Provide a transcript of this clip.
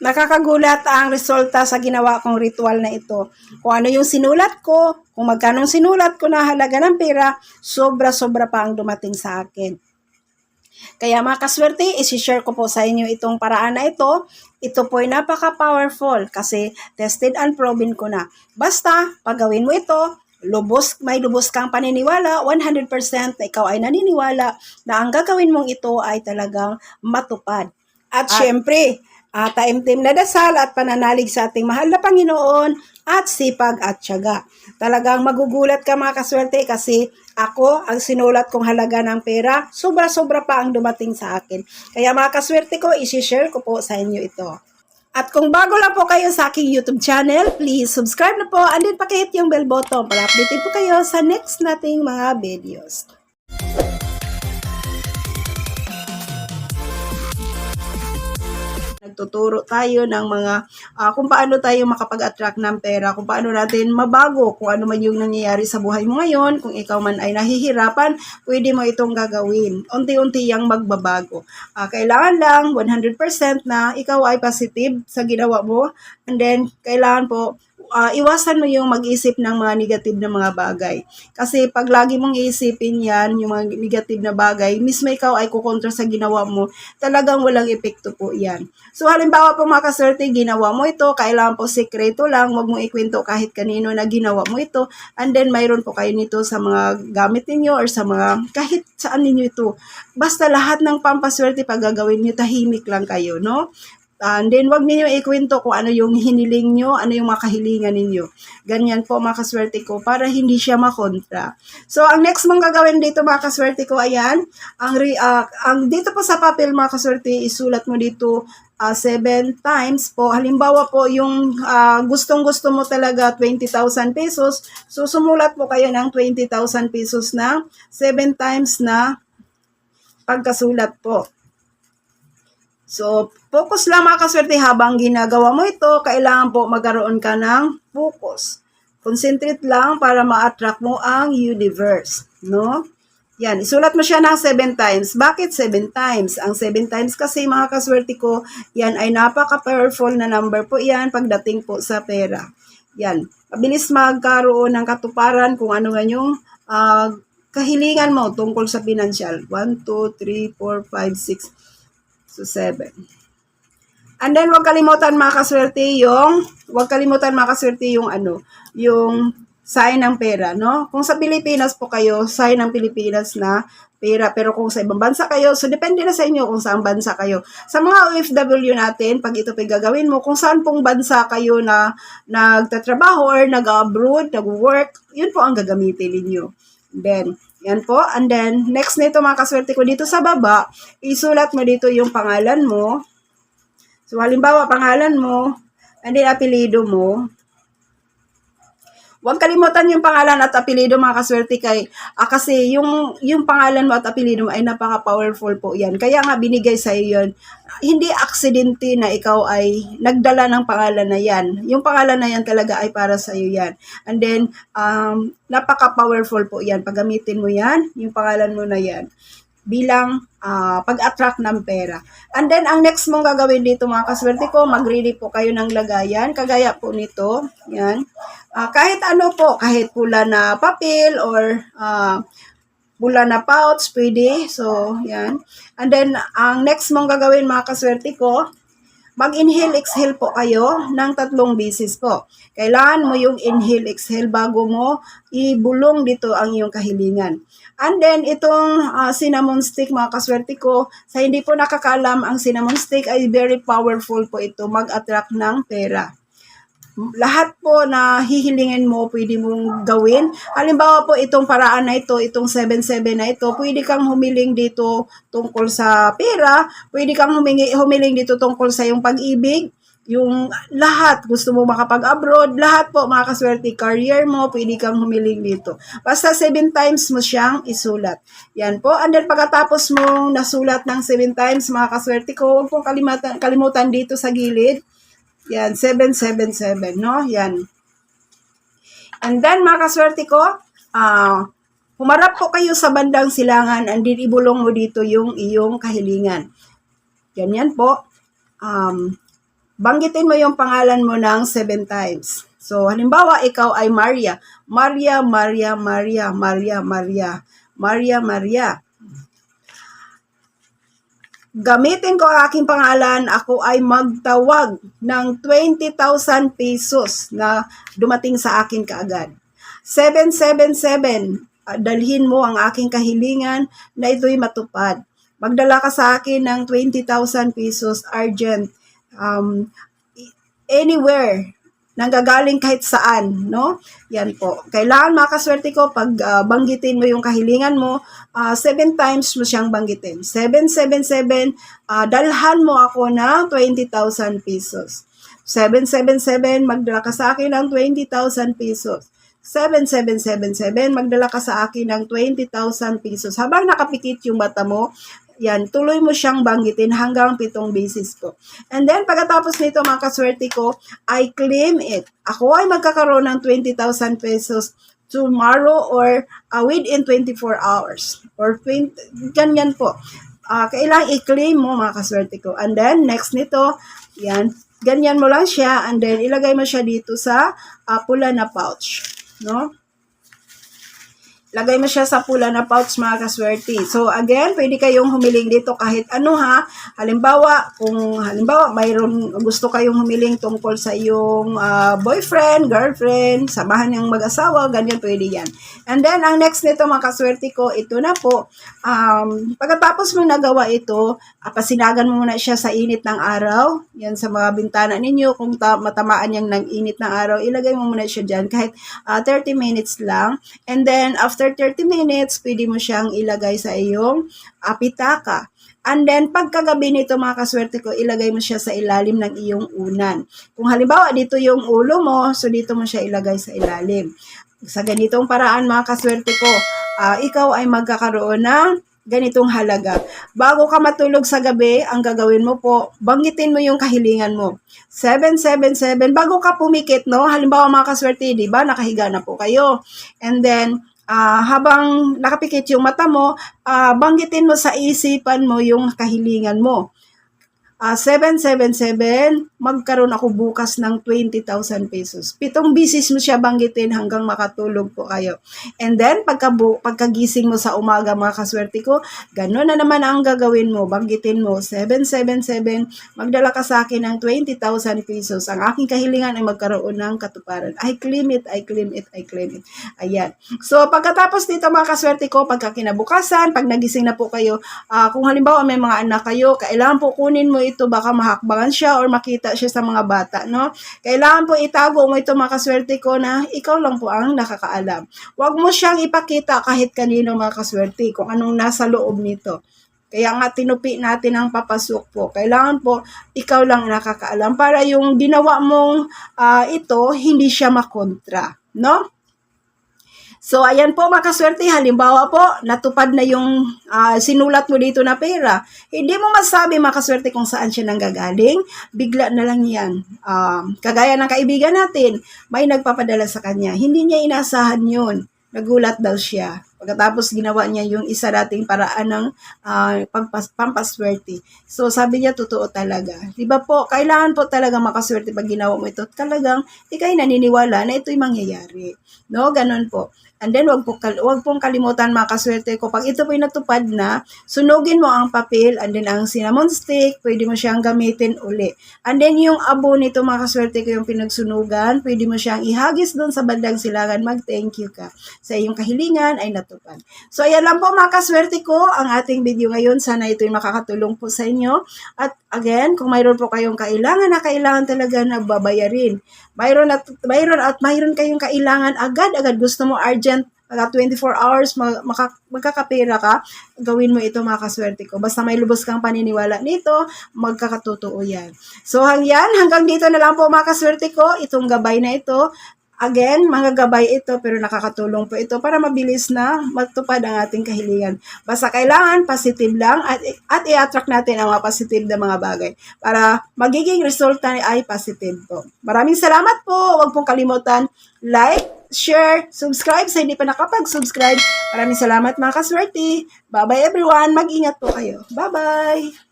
nakakagulat ang resulta sa ginawa kong ritual na ito. Kung ano yung sinulat ko, kung magkano sinulat ko na halaga ng pera, sobra-sobra pa ang dumating sa akin. Kaya mga kaswerte, isi-share ko po sa inyo itong paraan na ito. Ito po ay napaka-powerful kasi tested and proven ko na. Basta, pagawin mo ito, lubos, may lubos kang paniniwala, 100% na ikaw ay naniniwala na ang gagawin mong ito ay talagang matupad. At syempre, uh, taimtim na dasal at pananalig sa ating mahal na Panginoon at sipag at tiyaga. Talagang magugulat ka mga kaswerte kasi ako, ang sinulat kong halaga ng pera, sobra-sobra pa ang dumating sa akin. Kaya mga kaswerte ko, isi-share ko po sa inyo ito. At kung bago lang po kayo sa aking YouTube channel, please subscribe na po and then pakihit yung bell button para update po kayo sa next nating mga videos. Nagtuturo tayo ng mga uh, kung paano tayo makapag-attract ng pera, kung paano natin mabago, kung ano man yung nangyayari sa buhay mo ngayon, kung ikaw man ay nahihirapan, pwede mo itong gagawin. Unti-unti yang magbabago. Uh, kailangan lang 100% na ikaw ay positive sa ginawa mo and then kailangan po uh, iwasan mo yung mag-isip ng mga negative na mga bagay. Kasi pag lagi mong iisipin yan, yung mga negative na bagay, mismo ikaw ay kukontra sa ginawa mo, talagang walang epekto po yan. So halimbawa po mga kaserte, ginawa mo ito, kailangan po sekreto lang, wag mo ikwento kahit kanino na ginawa mo ito, and then mayroon po kayo nito sa mga gamit ninyo or sa mga kahit saan ninyo ito. Basta lahat ng pampaswerte pag gagawin nyo, tahimik lang kayo, no? Uh, and then, wag niyo ikwento kung ano yung hiniling nyo, ano yung mga kahilingan ninyo. Ganyan po mga kaswerte ko para hindi siya makontra. So, ang next mong gagawin dito mga kaswerte ko, ayan, ang, re, uh, ang dito po sa papel mga kaswerte, isulat mo dito uh, seven times po. Halimbawa po, yung uh, gustong-gusto mo talaga 20,000 pesos, so sumulat po kayo ng 20,000 pesos na seven times na pagkasulat po. So, focus lang mga kaswerte habang ginagawa mo ito, kailangan po magkaroon ka ng focus. Concentrate lang para ma-attract mo ang universe, no? Yan, isulat mo siya ng 7 times. Bakit 7 times? Ang 7 times kasi mga kaswerte ko, yan ay napaka-powerful na number po yan pagdating po sa pera. Yan, mabilis magkaroon ng katuparan kung ano nga yung uh, kahilingan mo tungkol sa financial. 1, 2, 3, 4, 5, 6, So, 7. And then, huwag kalimutan mga kaswerte yung, huwag kalimutan mga kaswerte yung ano, yung sign ng pera, no? Kung sa Pilipinas po kayo, sign ng Pilipinas na pera. Pero kung sa ibang bansa kayo, so depende na sa inyo kung saan bansa kayo. Sa mga OFW natin, pag ito pa gagawin mo, kung saan pong bansa kayo na nagtatrabaho or nag-abroad, nag-work, yun po ang gagamitin ninyo. Then, yan po. And then, next nito mga kaswerte ko dito sa baba, isulat mo dito yung pangalan mo. So, halimbawa, pangalan mo, and then apelido mo. Huwag kalimutan yung pangalan at apelido mga kaswerte kay ah, kasi yung yung pangalan mo at apelido mo ay napaka-powerful po 'yan. Kaya nga binigay sa iyo 'yon. Hindi aksidente na ikaw ay nagdala ng pangalan na 'yan. Yung pangalan na 'yan talaga ay para sa iyo 'yan. And then um napaka-powerful po 'yan. Paggamitin mo 'yan, yung pangalan mo na 'yan bilang uh, pag-attract ng pera. And then, ang next mong gagawin dito mga kaswerte ko, mag-ready po kayo ng lagayan. Kagaya po nito. Yan. Uh, kahit ano po, kahit pula na papel or uh, pula na pouch, pwede. So, yan. And then, ang next mong gagawin mga kaswerte ko, mag-inhale, exhale po kayo ng tatlong beses po. Kailangan mo yung inhale, exhale bago mo ibulong dito ang iyong kahilingan. And then, itong uh, cinnamon stick, mga kaswerte ko, sa hindi po nakakalam, ang cinnamon stick ay very powerful po ito mag-attract ng pera lahat po na hihilingin mo, pwede mong gawin. Halimbawa po, itong paraan na ito, itong 7-7 na ito, pwede kang humiling dito tungkol sa pera, pwede kang humingi, humiling dito tungkol sa yung pag-ibig, yung lahat, gusto mo makapag-abroad, lahat po mga kaswerte, career mo, pwede kang humiling dito. Basta 7 times mo siyang isulat. Yan po. And then pagkatapos mong nasulat ng 7 times, mga kaswerte ko, huwag pong kalimutan, kalimutan dito sa gilid, yan, 777, no? Yan. And then, mga kaswerte ko, uh, humarap po kayo sa bandang silangan and din ibulong mo dito yung iyong kahilingan. Ganyan po. Um, banggitin mo yung pangalan mo ng seven times. So, halimbawa, ikaw ay Maria. Maria, Maria, Maria, Maria, Maria, Maria, Maria. Gamitin ko ang aking pangalan, ako ay magtawag ng 20,000 pesos na dumating sa akin kaagad. 777, ah, dalhin mo ang aking kahilingan na ito'y matupad. Magdala ka sa akin ng 20,000 pesos urgent um, anywhere nanggagaling kahit saan, no? Yan po. Kailangan makaswerte ko pag ah, banggitin mo yung kahilingan mo, ah, seven times mo siyang banggitin. 777, ah, dalhan mo ako ng 20,000 pesos. 777, magdala ka sa akin ng 20,000 pesos. 7777, magdala ka sa akin ng 20,000 pesos. Habang nakapikit yung mata mo, yan, tuloy mo siyang banggitin hanggang pitong basis po. And then, pagkatapos nito, mga kaswerte ko, I claim it. Ako ay magkakaroon ng 20,000 pesos tomorrow or uh, within 24 hours. Or 20, ganyan po. Uh, kailangan i-claim mo, mga kaswerte ko. And then, next nito, yan, ganyan mo lang siya. And then, ilagay mo siya dito sa uh, pula na pouch. No? Lagay mo siya sa pula na pouch mga kaswerte. So again, pwede kayong humiling dito kahit ano ha. Halimbawa, kung halimbawa mayroon gusto kayong humiling tungkol sa iyong uh, boyfriend, girlfriend, samahan niyang mag-asawa, ganyan pwede yan. And then ang next nito mga kaswerte ko, ito na po. Um, pagkatapos mo nagawa ito, uh, pasinagan mo muna siya sa init ng araw. Yan sa mga bintana ninyo. Kung ta- matamaan yang ng init ng araw, ilagay mo muna siya dyan kahit uh, 30 minutes lang. And then after 30 minutes, pwede mo siyang ilagay sa iyong apitaka. And then, pagkagabi nito mga kaswerte ko, ilagay mo siya sa ilalim ng iyong unan. Kung halimbawa, dito yung ulo mo, so dito mo siya ilagay sa ilalim. Sa ganitong paraan mga kaswerte ko, uh, ikaw ay magkakaroon ng ganitong halaga. Bago ka matulog sa gabi, ang gagawin mo po, banggitin mo yung kahilingan mo. 777, bago ka pumikit, no? Halimbawa mga kaswerte, di ba? Nakahiga na po kayo. And then, uh, habang nakapikit yung mata mo, uh, banggitin mo sa isipan mo yung kahilingan mo. Uh, 777, magkaroon ako bukas ng 20,000 pesos. Pitong bisis mo siya banggitin hanggang makatulog po kayo. And then, pagka, pagkagising mo sa umaga mga kaswerte ko, gano'n na naman ang gagawin mo. Banggitin mo, 777, magdala ka sa akin ng 20,000 pesos. Ang aking kahilingan ay magkaroon ng katuparan. I claim it, I claim it, I claim it. Ayan. So, pagkatapos dito mga kaswerte ko, pagka kinabukasan, pag nagising na po kayo, uh, kung halimbawa may mga anak kayo, kailangan po kunin mo ito baka mahakbangan siya or makita siya sa mga bata, no? Kailangan po itago mo ito mga kaswerte ko na ikaw lang po ang nakakaalam. Huwag mo siyang ipakita kahit kanino mga kaswerte kung anong nasa loob nito. Kaya nga tinupi natin ang papasok po. Kailangan po ikaw lang nakakaalam para yung ginawa mong uh, ito hindi siya makontra, no? So, ayan po mga kaswerte, halimbawa po, natupad na yung uh, sinulat mo dito na pera. Hindi mo masabi mga kaswerte kung saan siya nanggagaling, bigla na lang yan. Uh, kagaya ng kaibigan natin, may nagpapadala sa kanya. Hindi niya inasahan yun. Nagulat daw siya. Pagkatapos ginawa niya yung isa dating paraan ng uh, pampas, pampaswerte. So sabi niya totoo talaga. 'Di ba po? Kailangan po talaga makaswerte pag ginawa mo ito. Talagang ikay naniniwala na ito'y mangyayari. No, ganun po. And then, wag, po, wag pong kalimutan mga kaswerte ko. Pag ito po'y natupad na, sunugin mo ang papel and then ang cinnamon stick, pwede mo siyang gamitin uli. And then, yung abo nito mga kaswerte ko yung pinagsunugan, pwede mo siyang ihagis doon sa bandang silangan. Mag-thank you ka. Sa iyong kahilingan ay natupad. So, ayan lang po mga kaswerte ko ang ating video ngayon. Sana ito'y makakatulong po sa inyo. At again, kung mayroon po kayong kailangan na kailangan talaga na babayarin, mayroon at mayroon at mayroon kayong kailangan agad-agad gusto mo urgent mga 24 hours maka, magkakapera ka, gawin mo ito mga kaswerte ko. Basta may lubos kang paniniwala nito, magkakatotoo yan. So hangyan, hanggang dito na lang po mga kaswerte ko, itong gabay na ito. Again, mga gabay ito pero nakakatulong po ito para mabilis na matupad ang ating kahilingan. Basta kailangan positive lang at, at i-attract natin ang mga positive na mga bagay para magiging resulta ay positive po. Maraming salamat po. Huwag pong kalimutan like, share, subscribe sa hindi pa nakapag-subscribe. Maraming salamat mga kaswerte. Bye-bye everyone. Mag-ingat po kayo. Bye-bye.